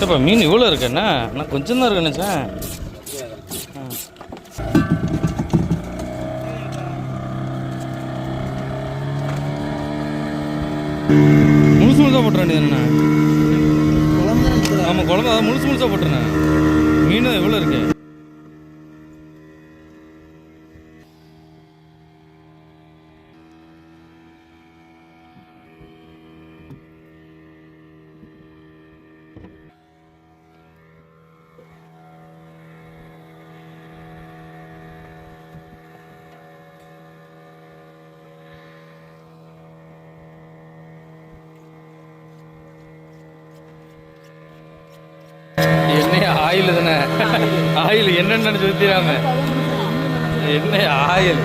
இப்போ மீன் இவ்வளோ இருக்குண்ணா நான் கொஞ்சம் தான் இருக்கு நினச்சேன். முழுசு முழுசாக போட்டுற வேண்டியதுண்ணா ஆமாம் குழம்பு அதான் முழுசு முழுசாக போட்டுருண்ணே மீன் எவ்வளோ இருக்கு எண்ணெய் ஆயில் தானே ஆயில் என்னென்னு சுத்திராம என்ன ஆயில்?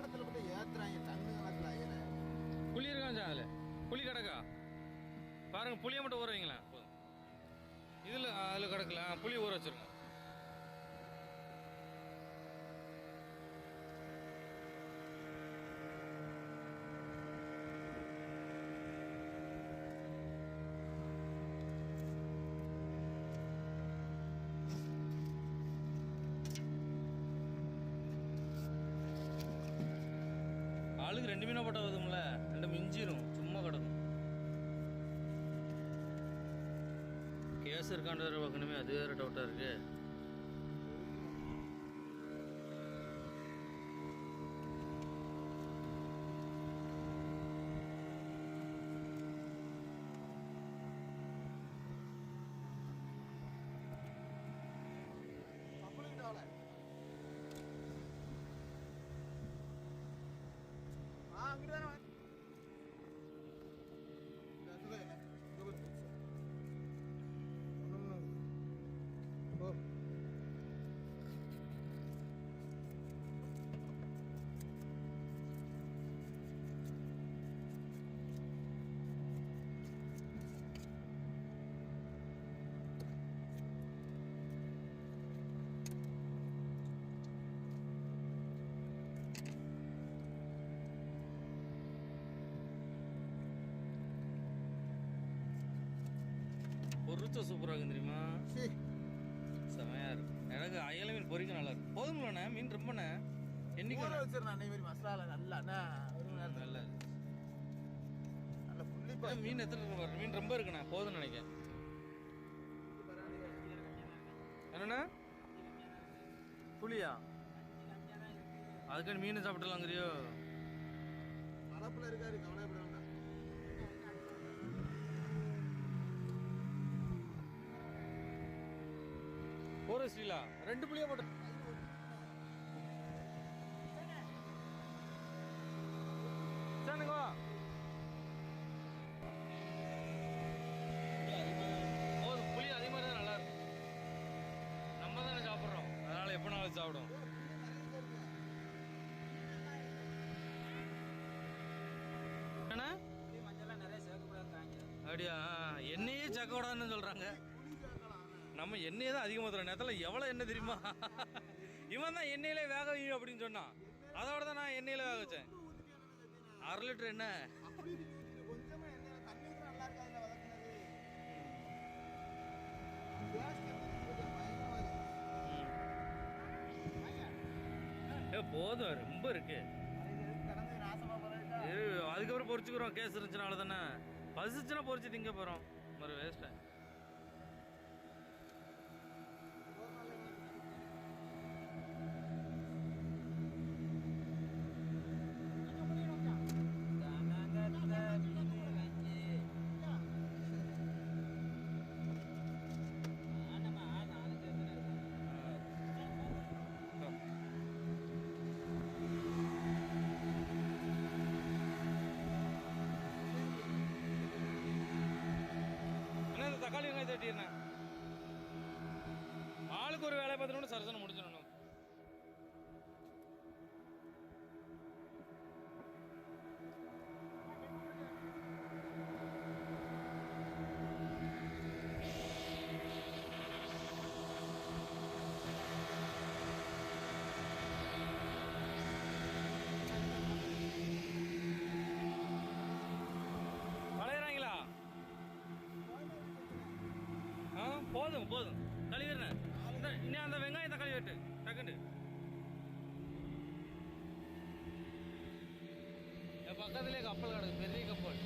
ஓடத்துல போட்டு ஏத்துறாங்க தண்ணு கணக்குல ஏன்னா புளி இருக்கான் அதில்? புளி கிடக்கா? பாருங்க புளியை மட்டும் ஊற வைங்களேன். இதில் அதில் கிடக்கல. ஆ, புளி ஊற வச்சிருங்க. ரெண்டு மீனை போட்டா வருதும்ல ரெண்டு மிஞ்சிரும். சும்மா கிடக்கும். கேஸ் இருக்காண்டு பார்க்கணுமே அது வேறு டவுட்டாக இருக்கு. பொருத்த சூப்பராக இருக்கும் தெரியுமா? சீ. செமையா இருக்கு எனக்கு அயல மீன் பொரிக்க நல்லா இருக்கு போதும்லண்ணே மீன் ரொம்பண்ணே என்னைக்கு வச்சிருந்தேன் அன்னைக்கு மாதிரி மசாலா நல்லா நல்லா மீன் எத்தனை இருக்கு பாரு மீன் ரொம்ப இருக்குண்ணே. போதும்னு நினைக்கிறேன். என்னண்ணா? புளியா? அதுக்கான மீன் சாப்பிடலாங்கிறியோ? கலப்புல இருக்காரு கவலைப்பட போற ஸ்ரீலா. ரெண்டு புளியா போட்டு வா போதும் புளி அதிகமாக தான் நல்லா இருக்கும். நம்ம தானே சாப்பிட்றோம். அதனால எப்போனாலும் சாப்பிடும். என்ன? அப்படியா? எண்ணெயே சேர்க்க கூடாதுன்னு சொல்றாங்க. நம்ம எண்ணெயை தான் அதிகமாக தரோம் நேரத்தில் எவ்வளோ எண்ணெய் தெரியுமா? இவன் தான் எண்ணெயிலே வேக வை அப்படின்னு சொன்னான். அதோட தான் நான் எண்ணெயில வேக வச்சேன். அரை லிட்டர் எண்ணெய். போதும். ரொம்ப இருக்கு. அதுக்கப்புறம் பொரிச்சுக்கிறோம் கேஸ் இருந்துச்சுனால தானே. பசிச்சுன்னா பொரிச்சு திங்க போகிறோம் ஒரு வேஸ்ட்டை வெட்டிடுறேன் ஆளுக்கு ஒரு வேலை பார்த்தோன்னு சரசனை முடிஞ்சு பக்கத்துலேயே கப்பல் கிடக்கு பெரிய கப்பல்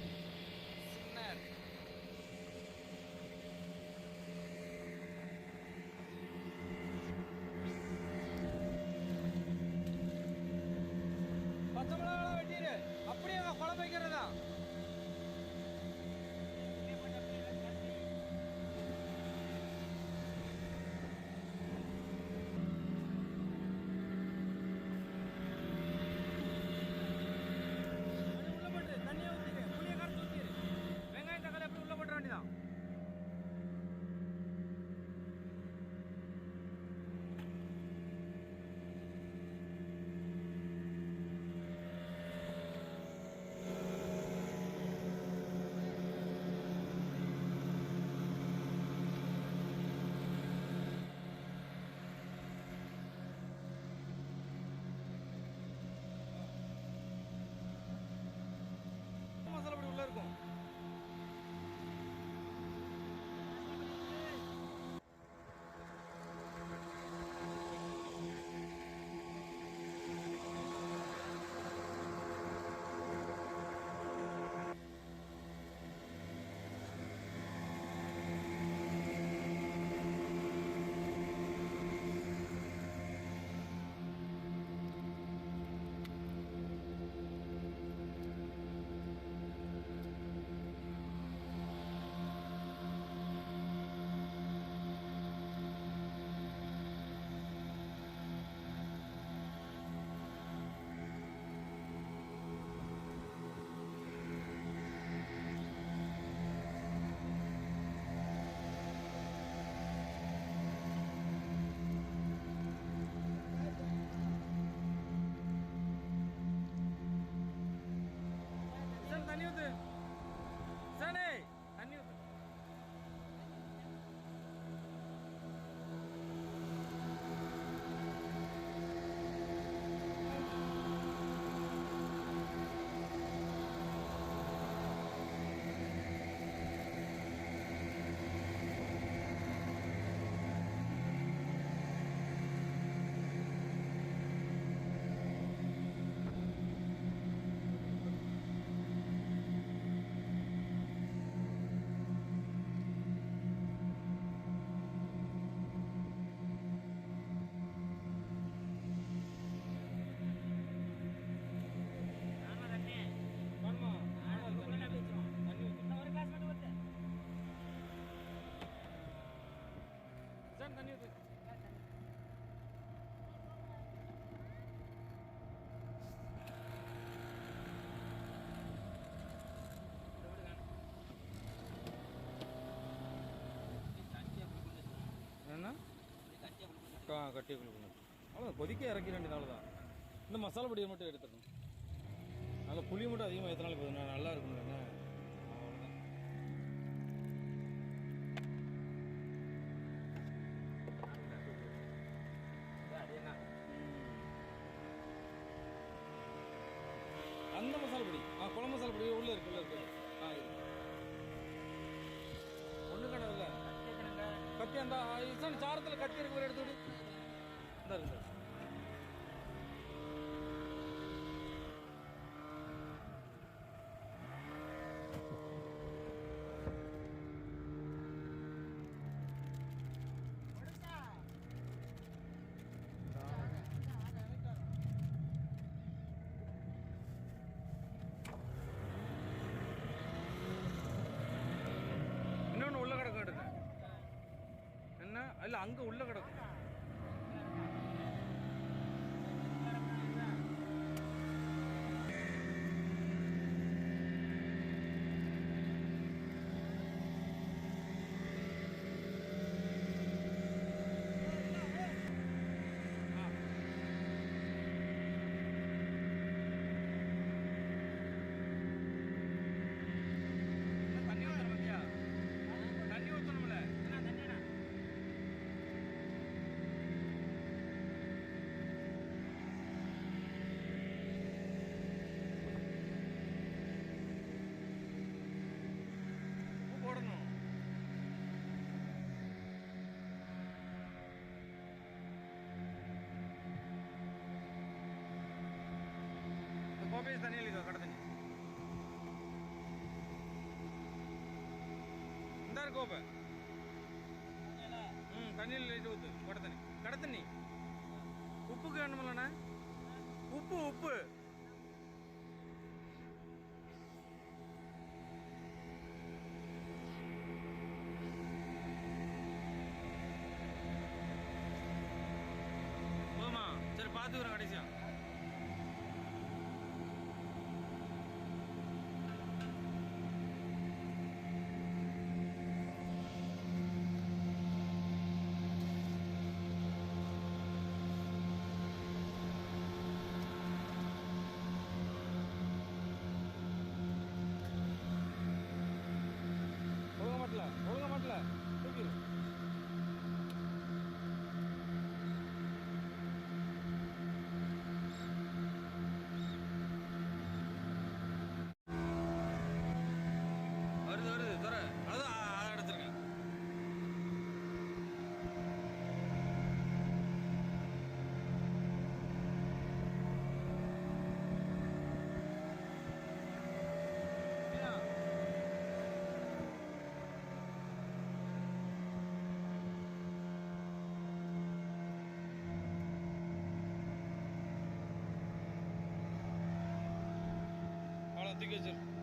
கட்டி கொடுக்கணும் அவ்வளோ கொதிக்க இறக்கிற வேண்டியது தான் இந்த மசாலா பொடியை மட்டும் எடுத்துடணும் அதில் புளி மட்டும் அதிகமாக எத்தனால போதும். நல்லா இருக்கணும் என்ன? அவ்வளோதான் அந்த மசாலா பொடி. ஆ குழம்பு மசாலா பொடி உள்ளே இருக்கு உள்ளே இருக்கு. ஆ ஒன்று கடை இல்லை? கத்தி அந்த சாரத்தில் கத்தி இருக்கு ஒரு எடுத்து விடு இந்த. இருக்கு இன்னொன்று உள்ள கிடக்கும் என்ன? இல்லை அங்கே உள்ள கிடக்கும் தண்ணி இல்லைக்கா கடை தண்ணி. இந்த கோப்பை ம் தண்ணியில் லைட்டு ஊற்று கடை தண்ணி. கடை தண்ணி. உப்புக்கு வேணுமில்லண்ணா. உப்பு உப்பு. போதுமா சரி பார்த்துக்குறேன் கடைசியா. வருது வருது தர அதான் அதை அடைச்சிருக்கேன் அவ்வளோ தூக்கி வச்சிரு.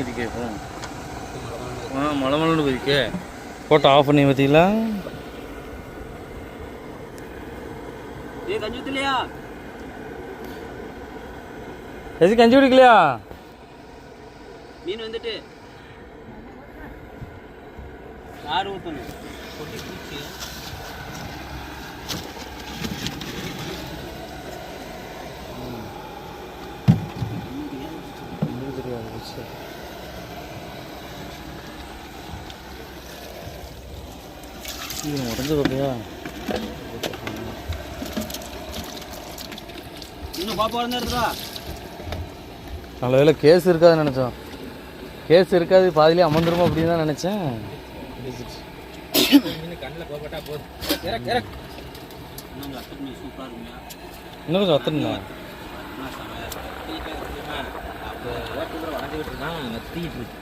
குதிக்க இப்போ ஆ மலை மலைன்னு குதிக்க போட்டோ ஆஃப் பண்ணி பார்த்தீங்களா? எது கஞ்சி குடிக்கலையா? மீன் வந்துட்டு. யார் ஊத்தணும்? கொட்டி உடஞ்சு பார்த்தியா இன்னும் பாப்பா எடுத்துடா நல்ல வேலை கேஸ் இருக்காதுன்னு நினச்சோம். கேஸ் இருக்காது பாதியிலே அமர்ந்துருமோ அப்படின்னு தான் நினச்சேன். இன்னும் கொஞ்சம் இருக்கு. அப்போ ஓட்டு கூட வளர்ந்துக்கிட்டு இருக்கான் வத்திக்கிட்டு இருக்கு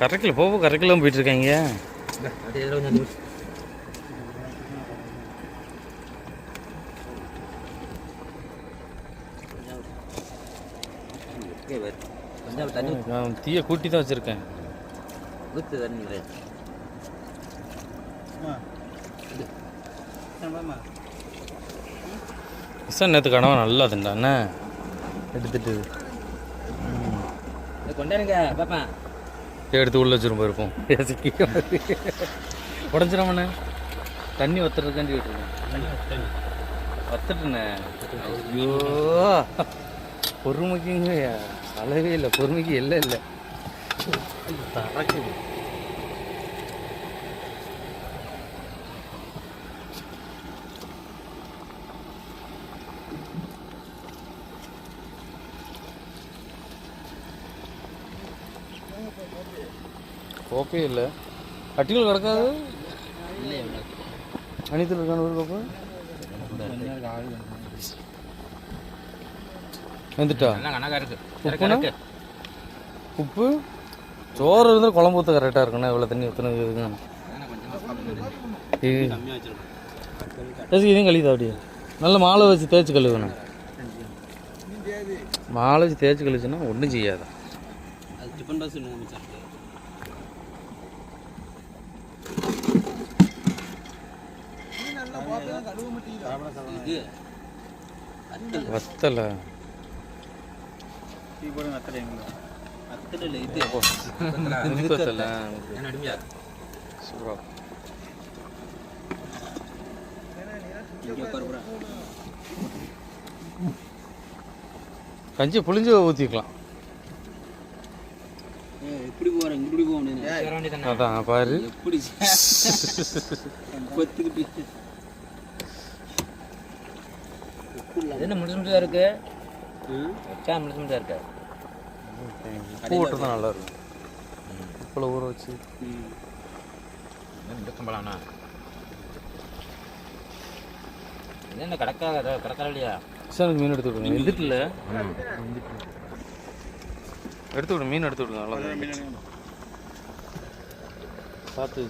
கரெக்டில் போக கரெக்டில் போயிட்டுருக்காங்க. கொஞ்சம் தண்ணி நான் தீயை கூட்டி தான் வச்சுருக்கேன். ஊற்று தண்ணி இசன் நேற்று கனவா நல்லா திண்டா என்ன? எடுத்துட்டு. கொண்டாருங்க பாப்பா. எடுத்து உள்ள வச்சிருப்போம் இருப்போம் உடஞ்சிடாமண்ணே தண்ணி வத்துறதுக்காண்டி விட்டுருக்கேன் வத்துட்டுண்ணே. ஐயோ. பொறுமைக்குங்க. அளவே இல்லை. பொறுமைக்கு இல்லை. இல்லை தரக்குது கோப்பே இல்லை அட்டிகள் கிடக்காது இல்லை அணித்தில் இருக்கான ஒரு கோப்பை வந்துட்டா நல்லா கணக்காக இருக்கு. உப்புனா? உப்பு? சோறு இருந்தால் குழம்பு ஊற்ற கரெக்டாக இருக்குண்ணா இவ்வளோ தண்ணி ஊற்றுனது கழுவிதா அப்படியே? நல்ல மாலை வச்சு தேய்ச்சி கழுவுண்ணா. மாலை வச்சு தேய்ச்சி கழிச்சுன்னா ஒன்றும் செய்யாதா அது டிஃபன் பாக்ஸ் இன்னும் மிச்சம் இருக்கு இது வத்தலை? சூப்பரா. கஞ்சி புளிஞ்சு ஊற்றிக்கலாம் எப்படி போகிறேன் இப்படி போக முடியாது அதான் பாரு. எப்படி? கொத்துக்கிட்டு என்ன முடிச்சு முடிச்சா இருக்கு? வச்சா முடிச்சு முடிச்சா இருக்கு. விட்டு தான் நல்லா இருக்கும். உப்பில் ஊற வச்சு. கம்பளாண்ணா என்ன கடக்காத கடக்கா இல்லையா சார் எனக்கு மீன் எடுத்து விடுங்க. வெந்துட்டுல எடுத்து விடு மீன் எடுத்து விடுங்க. நல்லா பார்த்து.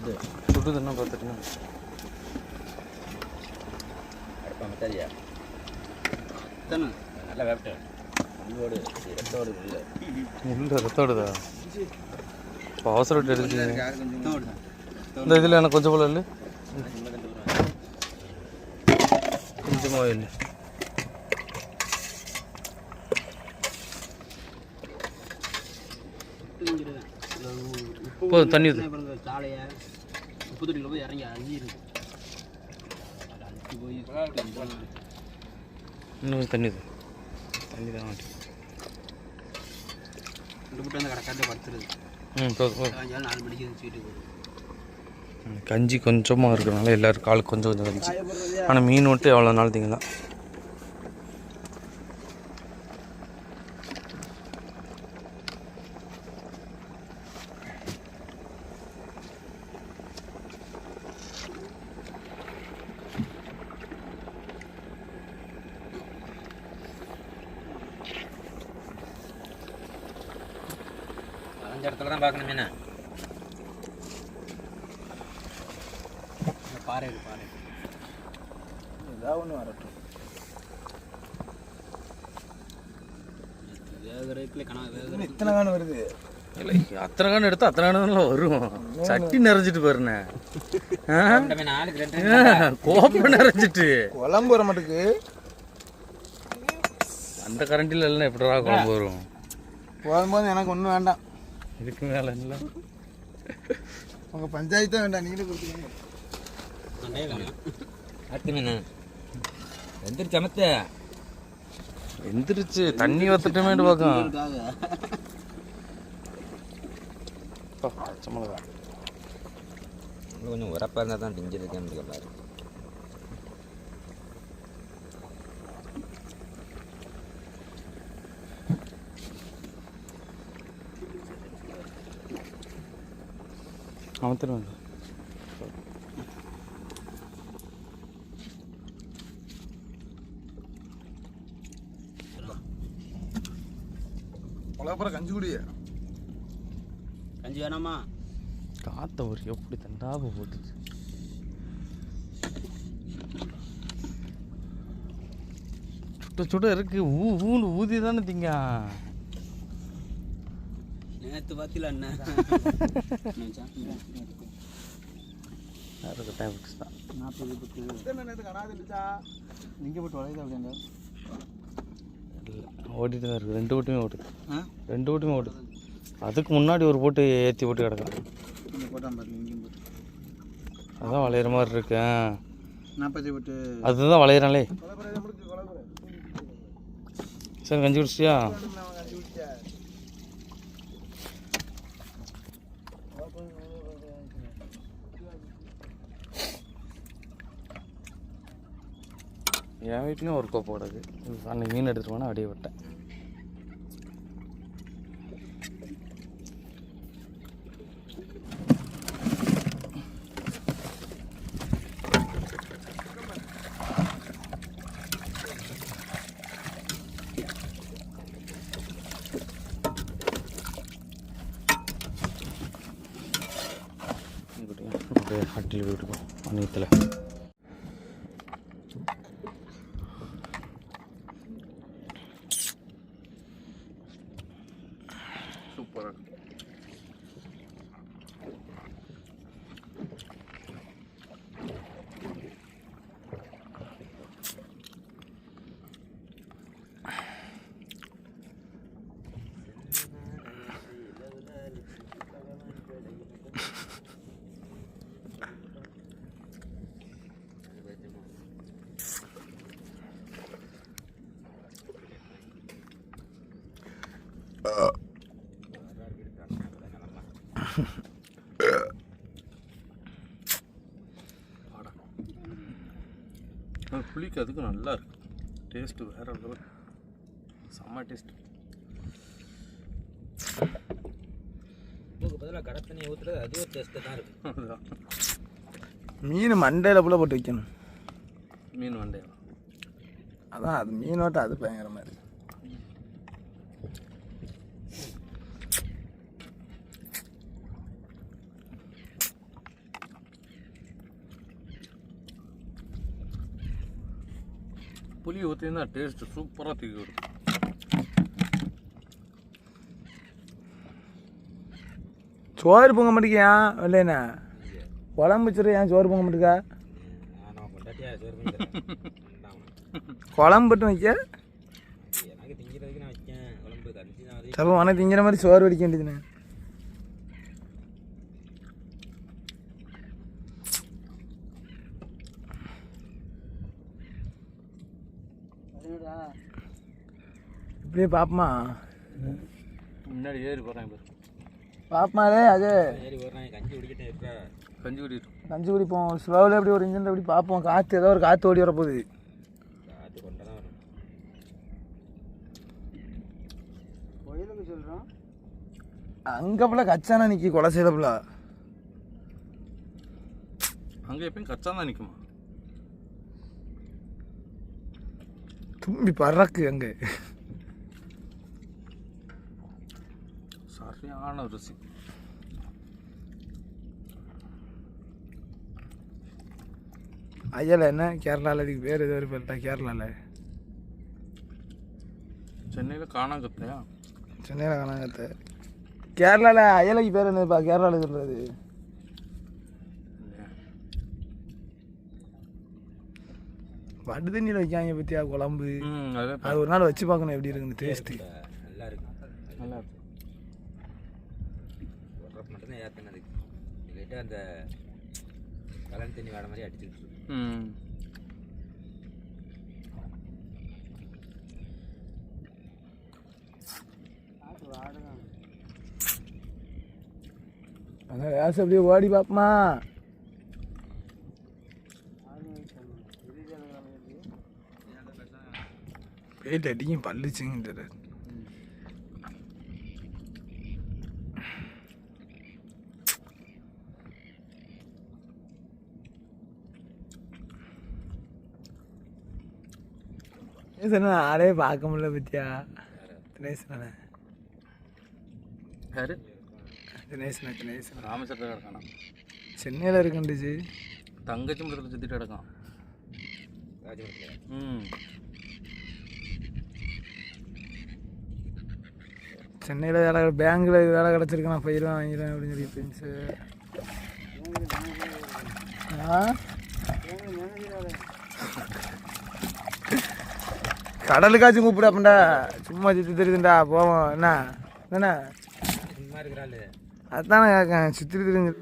இது. சுட்டுதுன்னா பார்த்துட்டு. சரியா தானே? நல்லா வேப்பிட்டேன் ரத்தோடு இல்லை இல்லை ரத்தோடுதா இப்போ அவசரம் எடுத்து இந்த இதில் எனக்கு கொஞ்சம் போல இல்லை? கொஞ்சமாக இல்லை. போதும், தண்ணி ஊத்து. சாலையை உப்பு தொட்டியில் போய் இறங்கி அஞ்சு இருக்கு. இன்னும் கொஞ்சம் தண்ணி தண்ணி தான் கஞ்சி கொஞ்சமாக இருக்கிறனால எல்லோரும் காலுக்கு கொஞ்சம் கொஞ்சம் கஞ்சி. ஆனால் மீன் மட்டும் எவ்வளோ நாள் திங்கலாம். அந்த இடத்துல தான் பார்க்கணும் மீனை. பாறை இருக்கு பாறை. ஏதாவது ஒன்று வரட்டும். இத்தனை காணம் வருது. இல்லை அத்தனை காணம் எடுத்தா அத்தனை காணம் வரும். சட்டி நிறைஞ்சிட்டு பாருண்ணே. ஆ? மீன் ஆளுக்கு ரெண்டு கோப்பை நிறைஞ்சிட்டு. குழம்பு வர மாட்டுக்கு. அந்த கரண்டில் எல்லாம் எப்படிடா குழம்பு வரும்? போகும்போது எனக்கு ஒன்றும் வேண்டாம். இதுக்கு மேலே இல்லை. உங்கள் பஞ்சாயத்து தான் வேண்டாம் நீங்களே கொடுத்துருங்க அடுத்த மீன் எந்திரிச்சு சமத்து எந்திரிச்சு தண்ணி வத்துட்டமேட்டு பார்க்கும் பச்சை மிளகா. இன்னும் கொஞ்சம் உரப்பாக இருந்தால் தான் திங்கிறதுக்கு பாரு அமுத்துருவேன் உலகப்புறம் கஞ்சி குடி கஞ்சி வேணாமா? காத்த ஒரு எப்படி தண்டாப போட்டுச்சு. சுட்ட சுட இருக்கு. ஊ ஊன்னு ஊதி தானே திங்க பார்த்தில அண்ணன் அதுக்கு டைம் ஃபிக்ஸ் தான். நாற்பது பத்து. நீங்கள் போட்டு வளையுது அப்படிங்க ஓடிட்டு தான் இருக்குது ரெண்டு ஓட்டுமே ஓடுது ஆ? ரெண்டு ஓட்டுமே ஓடுது அதுக்கு முன்னாடி ஒரு போட்டு ஏற்றி போட்டு போட்டு. அதான் வளையிற மாதிரி இருக்கு ஆ. நாற்பத்தி போட்டு அதுதான் கொலப்புறம் சரி கஞ்சி குடிச்சியா அவன் கஞ்சி குடிச்சா என் வீட்லேயும் ஒரு கோப்பை கிடக்கு. அன்னைக்கு மீன் எடுத்துகிட்டு போனால் அப்படியே விட்டேன். அப்படியே அட்டில் விட்டுருக்கோம் அந்நியத்தில் அதுக்கு நல்லா இருக்கு டேஸ்ட்டு வேற லெவல் செம்ம டேஸ்ட் பதிலாக கடை தண்ணி ஊற்றுறது அது டேஸ்ட்டு தான் இருக்குது மீன் மண்டையில் புள்ள போட்டு வைக்கணும். மீன் வண்டையா அதான் அது மீனோட்டம் அது பயங்கரமாக இருக்கு. புளி ஊற்றினா டேஸ்ட்டு சூப்பராக தூக்கி விடும் சோறு பொங்க மாட்டேங்கியா இல்லைண்ணா குழம்பு வச்சுரு ஏன் சோறு பொங்க மாட்டேக்கா. குழம்பு மட்டும் வைக்க? சப்போ உனக்கு திங்கிற மாதிரி சோறு வடிக்க வேண்டியதுண்ணே இப்படியே பாப்பமா. முன்னாடி ஏறி போகிறாங்க பாப்பமாலே அது. ஏறி போடுறேன் கஞ்சி குடிக்கிட்டே இருக்கா? கஞ்சி குடிட்டு கஞ்சி குடிப்போம். ஸ்லோவில் எப்படி ஒரு இன்ஜின் எப்படி பார்ப்போம் காற்று ஏதோ ஒரு காற்று ஓடி வர போகுது காற்று கொண்டு தான் வரும் கோயிலுக்கு சொல்கிறோம் அங்கே கச்சானா நிற்கி கொலை செய்யல அங்கே எப்பயும் கச்சா தான் நிற்குமா தும்பி பறக்கு அங்கே. சரியான ருசி. அய்யல என்ன? கேரளாவில் இதுக்கு பேர் ஒரு பேர்ட்டா கேரளாவில் சென்னையில் காணாங்கத்தையா? சென்னையில் காணாங்கத்த. கேரளாவில் அயலைக்கு பேர் என்னப்பா கேரளாவில் சொல்கிறது வடு தண்ணியில் வைக்காங்க பற்றியா குழம்பு? அதே ஒரு நாள் வச்சு பார்க்கணும் எப்படி இருக்குன்னு டேஸ்ட்டு நல்லா இருக்கு நல்லா இருக்கு ஒரு மட்டும்தான் ஏற்றினது இல்லைட்டு அந்த கலன் தண்ணி வேட மாதிரி அடிச்சுட்டு இருக்கு. அதான் வேசம் அப்படியே ஓடி பார்ப்போமா ஏட்டு அடியும் பள்ளிச்சிங்கிற சொன்ன நாளே பார்க்க முடியல பத்தியா தினேசன யாரு தினேசன தினேசன் ராமச்சந்திரன் இருக்கானா சென்னையில் இருக்கண்டிச்சு தங்கச்சி மட்டும் சுற்றிட்டு கிடக்கான் ம் சென்னையில் வேலை பேங்க்கில் வேலை கிடச்சிருக்கு நான் பயிரும் வாங்கிடுவேன் அப்படின்னு சொல்லி ஃப்ரெண்ட்ஸு கடலுக்காச்சும் கூப்பிடாப்பண்டா சும்மா சுற்றி தெரியுதுண்டா போவோம். என்ன? என்ன அதுதானே கேட்கேன் சுற்றி தெரிஞ்சு